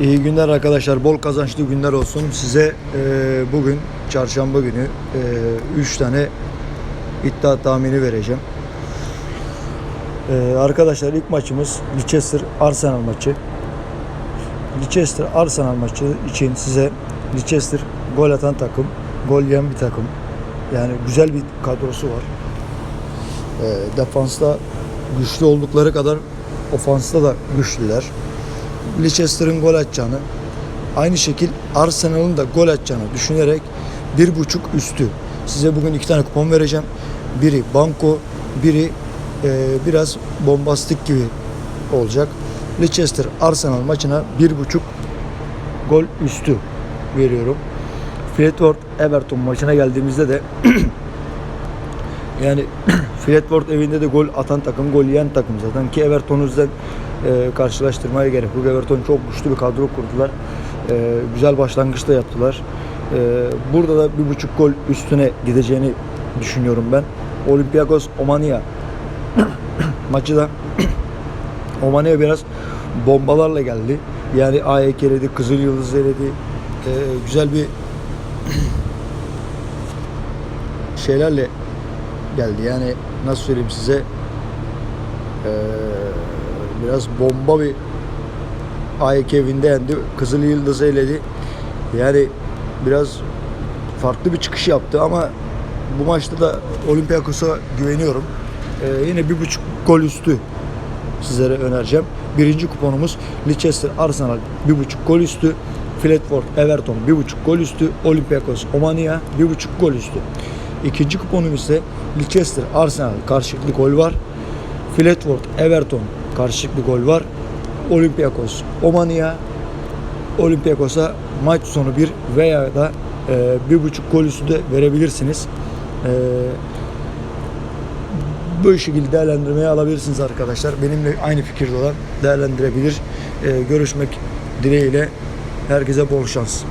İyi günler arkadaşlar. Bol kazançlı günler olsun. Size e, bugün çarşamba günü 3 tane iddia tahmini vereceğim. E, arkadaşlar ilk maçımız Leicester Arsenal maçı. Leicester Arsenal maçı için size Leicester gol atan takım, gol yiyen bir takım. Yani güzel bir kadrosu var. E, defansta güçlü oldukları kadar ofansta da güçlüler. Leicester'ın gol atacağını, aynı şekil Arsenal'ın da gol atacağını düşünerek bir buçuk üstü. Size bugün iki tane kupon vereceğim. Biri banko, biri e, biraz bombastik gibi olacak. Leicester Arsenal maçına bir buçuk gol üstü veriyorum. Fredford Everton maçına geldiğimizde de yani Fredford evinde de gol atan takım, gol yiyen takım zaten ki Everton'u yüzden e, karşılaştırmaya gerek yok. Everton çok güçlü bir kadro kurdular. E, güzel başlangıçta yaptılar. E, burada da bir buçuk gol üstüne gideceğini düşünüyorum ben. Olympiakos Omania maçı da Omania biraz bombalarla geldi. Yani AEK eledi, Kızıl Yıldız eledi. E, güzel bir şeylerle geldi. Yani nasıl söyleyeyim size ee, biraz bomba bir AEK evinde yendi. Kızıl Yıldız eledi. Yani biraz farklı bir çıkış yaptı ama bu maçta da Olympiakos'a güveniyorum. Ee, yine bir buçuk gol üstü sizlere önereceğim. Birinci kuponumuz Leicester Arsenal bir buçuk gol üstü. Fletford Everton bir buçuk gol üstü. Olympiakos Omania bir buçuk gol üstü. İkinci kuponum ise Leicester Arsenal karşılıklı gol var. Fletford Everton karşılıklı gol var. Olympiakos Omania Olympiakos'a maç sonu bir veya da e, bir buçuk gol üstü de verebilirsiniz. E, bu şekilde değerlendirmeye alabilirsiniz arkadaşlar. Benimle aynı fikirde olan değerlendirebilir. E, görüşmek dileğiyle herkese bol şans.